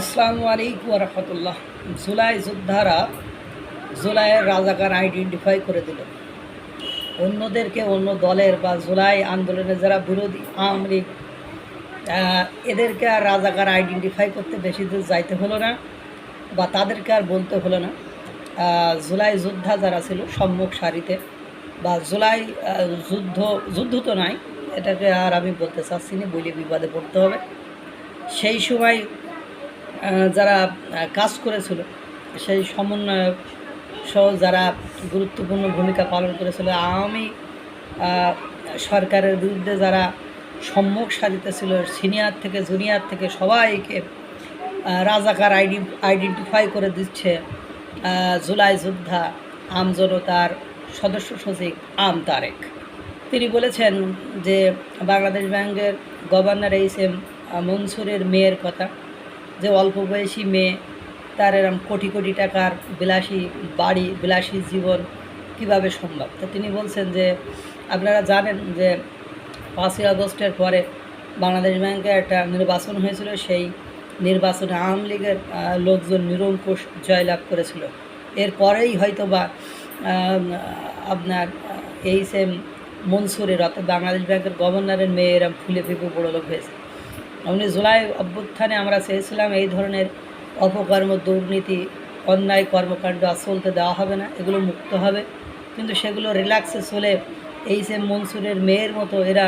আসসালামু আলাইকুম রহমতুল্লাহ। জুলাই যোদ্ধারা জুলাইয়ের রাজাকার আইডেন্টিফাই করে দিল। অন্যদেরকে অন্য দলের বা জুলাই আন্দোলনের যারা বিরোধী আওয়ামী লীগ এদেরকে আর রাজাকার আইডেন্টিফাই করতে বেশি দূর যাইতে হলো না বা তাদেরকে আর বলতে হলো না। জুলাই যোদ্ধা যারা ছিল সম্মুখ সারিতে বা জুলাই যুদ্ধ যুদ্ধ তো নাই, এটাকে আর আমি বলতে চাচ্ছি না বলে বিবাদে পড়তে হবে। সেই সময় যারা কাজ করেছিল, সেই সমন্বয়ক সহ যারা গুরুত্বপূর্ণ ভূমিকা পালন করেছিল, আওয়ামী সরকারের বিরুদ্ধে যারা সম্মুখ সারিতে ছিল, সিনিয়র থেকে জুনিয়র থেকে সবাইকে রাজাকার আইডি আইডেন্টিফাই করে দিচ্ছে জুলাই যোদ্ধা আমজনতার সদস্য সচিব আম তারেক। তিনি বলেছেন যে বাংলাদেশ ব্যাংকের গভর্নর এইস এম মনসুরের মেয়ের কথা যে অল্প বয়সী মেয়ে, তার এরম কোটি কোটি টাকার বিলাসী বাড়ি, বিলাসী জীবন কীভাবে সম্ভব? তো তিনি বলছেন যে, আপনারা জানেন যে পাঁচই আগস্টের পরে বাংলাদেশ ব্যাংকে একটা নির্বাচন হয়েছিল, সেই নির্বাচনে আওয়ামী লীগের লোকজন নিরঙ্কুশ জয়লাভ করেছিল। এরপরেই হয়তো বা আপনার এইচ এম মনসুরের অর্থাৎ বাংলাদেশ ব্যাংকের গভর্নরের মেয়ে এরম ফুলে ফেপে বড়লোক হয়েছে। উনি জুলাই অভ্যুত্থানে আমরা চেয়েছিলাম এই ধরনের অপকর্ম, দুর্নীতি, অন্যায় কর্মকাণ্ড চলতে দেওয়া হবে না, এগুলো মুক্ত হবে। কিন্তু সেগুলো রিল্যাক্সে চলে এই সে মনসুরের মেয়ের মতো এরা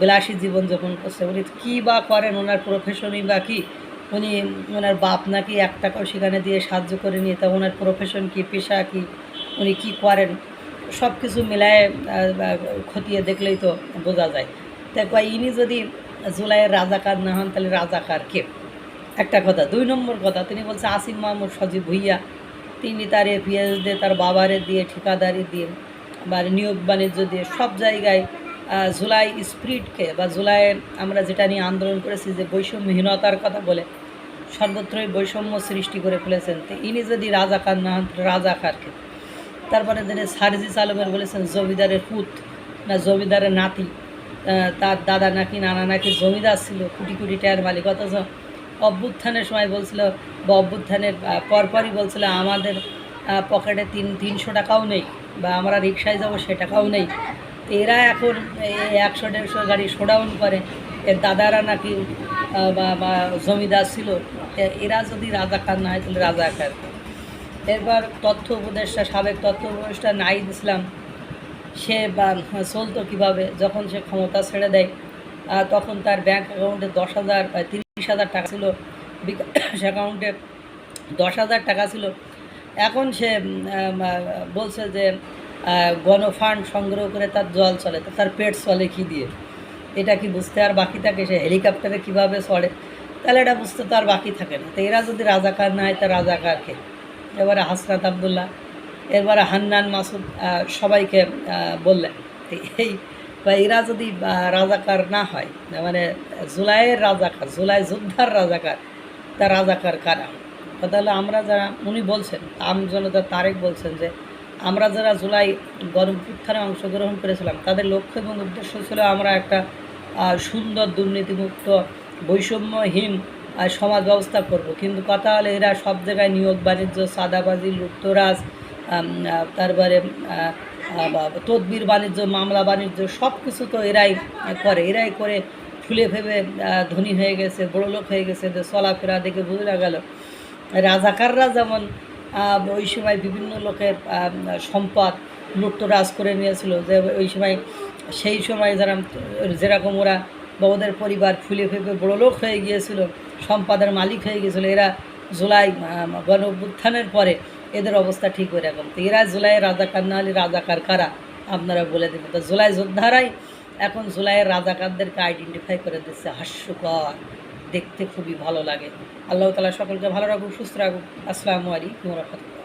বিলাসী জীবনযাপন করছে। উনি কী বা করেন? ওনার প্রফেশনই বা কী? উনি ওনার বাপ নাকি এক টাকাও সেখানে দিয়ে সাহায্য করে নিয়ে তা ওনার প্রফেশন কী, পেশা কী? উনি কী করেন? সব কিছু মিলায় খতিয়ে দেখলেই তো বোঝা যায়। দেখো, ইনি যদি জুলাইয়ের রাজাকার না হন তাহলে রাজাকার কে? একটা কথা, দুই নম্বর কথা, তিনি বলছে আসিম মাহমুদ সজীব ভুইয়া, তিনি তার এপিএস দিয়ে তার বাবারে দিয়ে, ঠিকাদারি দিয়ে বা নিয়োগ বাণিজ্য দিয়ে, সব জায়গায় জুলাই স্পিরিটকে বা জুলাইয়ের আমরা যেটা নিয়ে আন্দোলন করেছি যে বৈষম্যহীনতার কথা বলে, সর্বত্রই বৈষম্য সৃষ্টি করে ফেলেছেন, তো ইনি যদি রাজাকার না হন রাজাকারকে তারপরে তিনি সারজিস আলমের বলেছেন, জমিদারের পুত না জমিদারের নাতি। তার দাদা নাকি নানা নাকি জমিদার ছিল, কোটি কোটি টাকার মালিক, অথচ অভ্যুত্থানের সময় বলছিল, বা অভ্যুত্থানের পরপরই বলছিল, আমাদের পকেটে তিন, তিনশো টাকাও নেই, বা আমরা রিক্সায় যাব সে টাকাও নেই। এরা এখন একশো, দেড়শো গাড়ি শোডাউন করে, এর দাদারা নাকি বা জমিদার ছিল এরা যদি রাজাকার না হয়, তাহলে রাজাকার। এরপর তথ্য উপদেষ্টা, সাবেক তথ্য উপদেষ্টা নাইদ ইসলাম সে বা চলতো কীভাবে, যখন সে ক্ষমতা ছেড়ে দেয় তখন তার ব্যাঙ্ক অ্যাকাউন্টে দশ হাজার তিরিশ হাজার টাকা ছিল বিকাশ অ্যাকাউন্টে দশ হাজার টাকা ছিল। এখন সে বলছে যে গণফান্ড সংগ্রহ করে তার জল চলে তার পেট চলে কী দিয়ে? এটা কি বুঝতে আর বাকি থাকে? সে হেলিকপ্টারে কীভাবে চড়ে? তাহলে এটা বুঝতে তো আর বাকি থাকে না। তো এরা যদি রাজাকার না হয়, তা রাজাকারকে এবারে হাসরাত আবদুল্লাহ এরপরে হান্নান মাসুদ সবাইকে বললেন এই বা এরা যদি রাজাকার না হয় মানে জুলাইয়ের রাজাকার জুলাই যোদ্ধার রাজাকার তা রাজাকার কারা? কথা হলো আমরা যারা উনি বলছেন আমজনতা তারেক বলছেন যে আমরা যারা জুলাই গণপুত্থানে অংশগ্রহণ করেছিলাম তাদের লক্ষ্য এবং উদ্দেশ্য ছিল আমরা একটা সুন্দর দুর্নীতিমুক্ত বৈষম্যহীন সমাজ ব্যবস্থা করব। কিন্তু কথা হলে এরা সব জায়গায় নিয়োগ বাণিজ্য সাদাবাজি লুপ্তরাজ আম, তারপরে তদবির বাণিজ্য, মামলা বাণিজ্য সব কিছু তো এরাই করে। এরাই করে ফুলে ফেবে ধনী হয়ে গেছে, বড় লোক হয়ে গেছে চলাফেরা দেখে বোঝা গেল, রাজাকাররা যেমন ওই সময় বিভিন্ন লোকের সম্পদ লুট্তরাজ করে নিয়েছিল, যে ওই সময়, সেই সময় যারা, যেরকম ওরা বা ওদের পরিবার ফুলে ফেপে বড় লোক হয়ে গিয়েছিল, সম্পদের মালিক হয়ে গিয়েছিল, এরা জুলাই গণ পরে এদের অবস্থা ঠিক হয়ে রাখুন তো এরা জুলাই রাজাকার না হলে রাজাকার কারা? আপনারা বলে দেবেন। তো জুলাই যোদ্ধারাই এখন জুলাইয়ের রাজাকারদেরকে আইডেন্টিফাই করে দিচ্ছে। হাস্যকর, দেখতে খুবই ভালো লাগে। আল্লাহ তালা সকলকে ভালো রাখুক, সুস্থ রাখুক। আসসালামু আলাইকুম রহমতুল্লাহ।